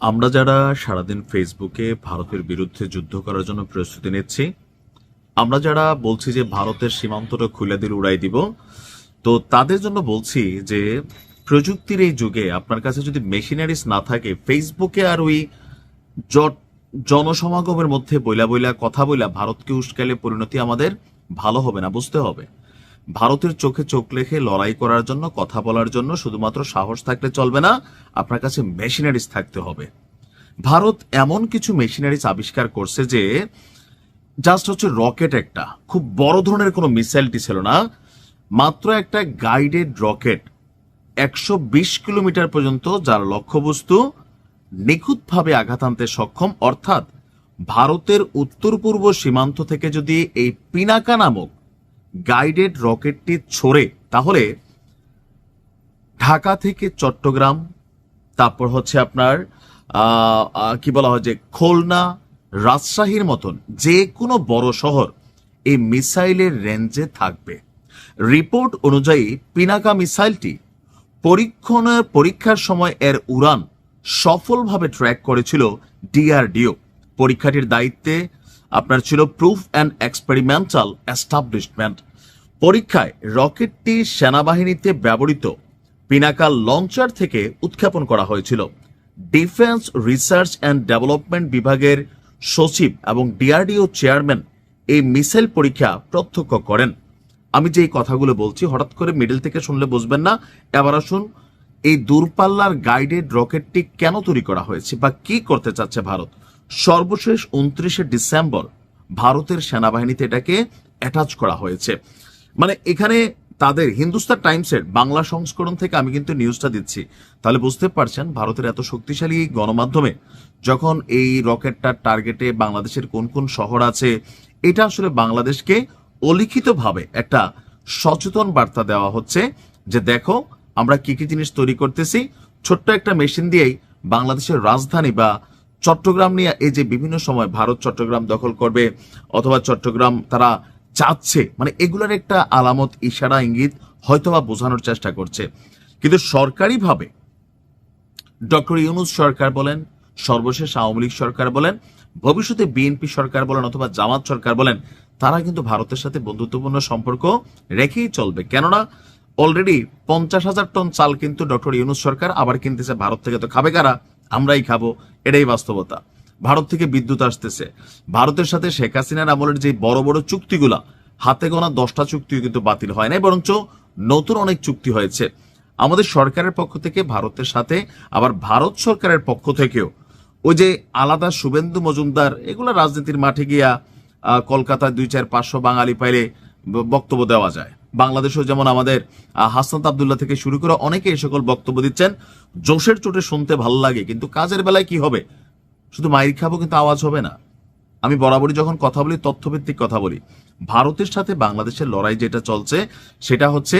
আমরা যারা সারাদিন ফেসবুকে ভারতের বিরুদ্ধে যুদ্ধ করার জন্য প্রস্তুতি নিচ্ছি, আমরা যারা বলছি যে ভারতের সীমান্তটা খুলে দিল, উড়াই দিব, তো তাদের জন্য বলছি যে প্রযুক্তির এই যুগে আপনার কাছে যদি মেশিনারিজ না থাকে, ফেসবুকে আর ওই জনসমাগমের মধ্যে বইলা বইলা কথা বইলা ভারতকে উস্কালে পরিণতি আমাদের ভালো হবে না, বুঝতে হবে। ভারতের চোখে চোখ রেখে লড়াই করার জন্য, কথা বলার জন্য শুধুমাত্র সাহস থাকলে চলবে না, আপনার কাছে মেশিনারিজ থাকতে হবে। ভারত এমন কিছু মেশিনারিজ আবিষ্কার করছে যে, জাস্ট হচ্ছে রকেট একটা, খুব বড় ধরনের কোনো মিসাইলটি ছিল না, মাত্র একটা গাইডেড রকেট, একশো বিশ কিলোমিটার পর্যন্ত, যার লক্ষ্যবস্তু নিখুঁতভাবে আঘাত আনতে সক্ষম। অর্থাৎ, ভারতের উত্তর পূর্ব সীমান্ত থেকে যদি এই পিনাকা নামক গাইডেড রকেটটি ছড়ে, তাহলে ঢাকা থেকে চট্টগ্রাম, তারপর হচ্ছে আপনার কি বলা হয় যে খুলনা, রাজশাহীর মতন যে কোনো বড় শহর এই মিসাইলের রেঞ্জে থাকবে। রিপোর্ট অনুযায়ী পিনাকা মিসাইলটি পরীক্ষণের, পরীক্ষার সময় এর উড়ান সফলভাবে ট্র্যাক করেছিল ডিআরডিও। পরীক্ষাটির দায়িত্বে আপনার ছিল প্রুফ অ্যান্ড এক্সপেরিমেন্টাল এস্টাবলিশমেন্ট পরীক্ষায় রকেটটি সেনাবাহিনীতে ব্যবহৃত পিনাকাল লঞ্চার থেকে উৎক্ষেপণ করা হয়েছিল। ডিফেন্স রিসার্চ অ্যান্ড ডেভেলপমেন্ট বিভাগের সচিব এবং ডিআরডিও চেয়ারম্যান এই মিসাইল পরীক্ষা প্রত্যক্ষ করেন। আমি যে কথাগুলো বলছি, হঠাৎ করে মিডল থেকে শুনলে বুঝবেন না। এবার আসুন, এই দূরপাল্লার গাইডেড রকেটটি কেন তৈরি করা হয়েছে বা কি করতে চাচ্ছে ভারত? সর্বশেষ উনত্রিশে ডিসেম্বর ভারতের সেনাবাহিনীতে এটাকে অ্যাটাচ করা হয়েছে। মানে এখানে তাদের হিন্দুস্তান টাইমসের বাংলা সংস্করণ থেকে আমি কিন্তু নিউজটা দিচ্ছি। তাহলে বুঝতে পারছেন ভারতের এত শক্তিশালী গণমাধ্যমে যখন এই রকেটটার টার্গেটে বাংলাদেশের কোন কোন শহর আছে, এটা আসলে বাংলাদেশকে অলিখিতভাবে একটা সচেতন বার্তা দেওয়া হচ্ছে যে দেখো, আমরা কি কি জিনিস তৈরি করতেছি। ছোট্ট একটা মেশিন দিয়েই বাংলাদেশের রাজধানী বা চট্টগ্রাম নিয়ে এই যে বিভিন্ন সময় ভারত চট্টগ্রাম দখল করবে অথবা চট্টগ্রাম তারা চাচ্ছে মানে এগুলোর একটা আলামত, ইশারা, ইঙ্গিত হয়তোবা বোঝানোর চেষ্টা করছে। কিন্তু সরকারিভাবে ডক্টর ইউনুস সরকার বলেন, সর্বশেষ আওয়ামী লীগ সরকার বলেন, ভবিষ্যতে বিএনপি সরকার বলেন অথবা জামাত সরকার বলেন, তারা কিন্তু ভারতের সাথে বন্ধুত্বপূর্ণ সম্পর্ক রেখেই চলবে। কেননা অলরেডি পঞ্চাশ হাজার টন চাল কিন্তু ডক্টর ইউনুস সরকার আবার কিনতেছে, ভারত থেকে তো খাবে কারা? আমরাই খাব, এটাই বাস্তবতা। ভারত থেকে বিদ্যুৎ আসতেছে। ভারতের সাথে শেখ হাসিনার আমলের যে বড় বড় চুক্তিগুলা, হাতে গোনা দশটা চুক্তিও কিন্তু বাতিল হয় নাই, বরঞ্চ নতুন অনেক চুক্তি হয়েছে। আমাদের সরকারের পক্ষ থেকে, ভারতের সাথে, আবার ভারত সরকারের পক্ষ থেকেও, ওই যে আলাদা শুভেন্দু মজুমদার, এগুলো রাজনীতির মাঠে গিয়া কলকাতায় দুই চার পাঁচশো বাঙালি পাইলে বক্তব্য দেওয়া যায়। বাংলাদেশেও যেমন আমাদের হাসনাত আবদুল্লাহ থেকে শুরু করে অনেকে এই সকল বক্তব্য দিচ্ছেন। জোশের চোটে শুনতে ভালো লাগে, কিন্তু কাজের বেলায় কি হবে? শুধু মাইর খাব কিন্তু আওয়াজ হবে না। আমি বরাবরই যখন কথা বলি, তথ্যভিত্তিক কথা বলি। ভারতের সাথে বাংলাদেশের লড়াই যেটা চলছে, সেটা হচ্ছে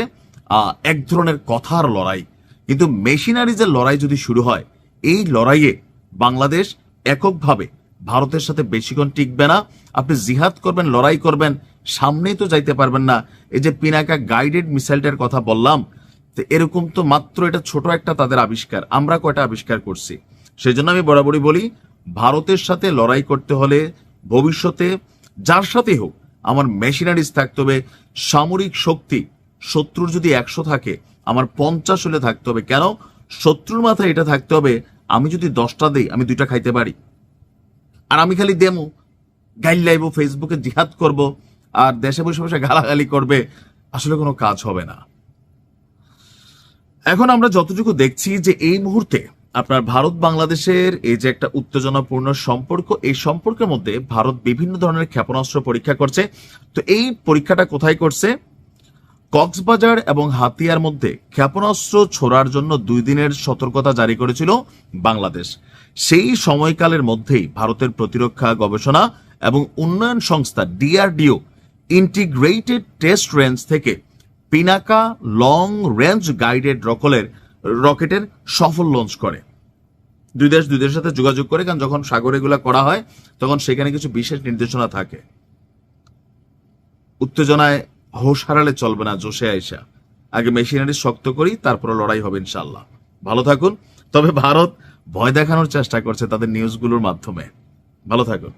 এক ধরনের কথার লড়াই। কিন্তু মেশিনারিজের লড়াই যদি শুরু হয়, এই লড়াইয়ে বাংলাদেশ এককভাবে ভারতের সাথে বেশিক্ষণ টিকবে না। আপনি জিহাদ করবেন, লড়াই করবেন সামনেই তো যাইতে পারবেন না। এই যে পিনাকা গাইডেড মিসাইলটার কথা বললাম, তো এরকম তো মাত্র এটা ছোট একটা তাদের আবিষ্কার, আমরা কয়টা আবিষ্কার করছি? সেই জন্য আমি বরাবরই বলি, ভারতের সাথে লড়াই করতে হলে ভবিষ্যতে যার সাথেই হোক, আমার মেশিনারিজ থাকতে হবে, সামরিক শক্তি, শত্রুর যদি একশো থাকে, আমার পঞ্চাশ হলে থাকতে হবে। কেন? শত্রুর মাথায় এটা থাকতে হবে, আমি যদি দশটা দেই, আমি দুইটা খাইতে পারি। আর আমি খালি দেমো গাইল লাইব ফেসবুকে জিহাদ করব। আর দেশে বসে বসে গালাগালি করবে, আসলে কোনো কাজ হবে না। এখন আমরা যতটুকু দেখছি যে এই মুহূর্তে আপনার ভারত বাংলাদেশের এই যে একটা উত্তেজনাপূর্ণ সম্পর্ক, এই সম্পর্কের মধ্যে ভারত বিভিন্ন ধরনের ক্ষেপণাস্ত্র পরীক্ষা করছে। তো এই পরীক্ষাটা কোথায় করছে? কক্সবাজার এবং হাতিয়ার মধ্যে ক্ষেপণাস্ত্র ছোড়ার জন্য দুই দিনের সতর্কতা জারি করেছিল বাংলাদেশ। সেই সময়কালের মধ্যেই ভারতের প্রতিরক্ষা গবেষণা এবং উন্নয়ন সংস্থা, ডিআরডিও ইন্টিগ্রেটেড টেস্ট রেঞ্জ থেকে পিনাকা লং রেঞ্জ গাইডেড রকলের রকেটের সফল লঞ্চ করে। দুই দেশ দুই দেশের সাথে যোগাযোগ করে, কারণ যখন সাগরে করা হয়, তখন সেখানে কিছু বিশেষ নির্দেশনা থাকে। উত্তেজনায় হোশ হারালে চলবে না জোশে আইসা আগে মেশিনারি শক্ত করি, তারপর লড়াই হবে ইনশাল্লাহ ভালো থাকুন। তবে ভারত ভয় দেখানোর চেষ্টা করছে তাদের নিউজগুলোর মাধ্যমে। ভালো থাকুন।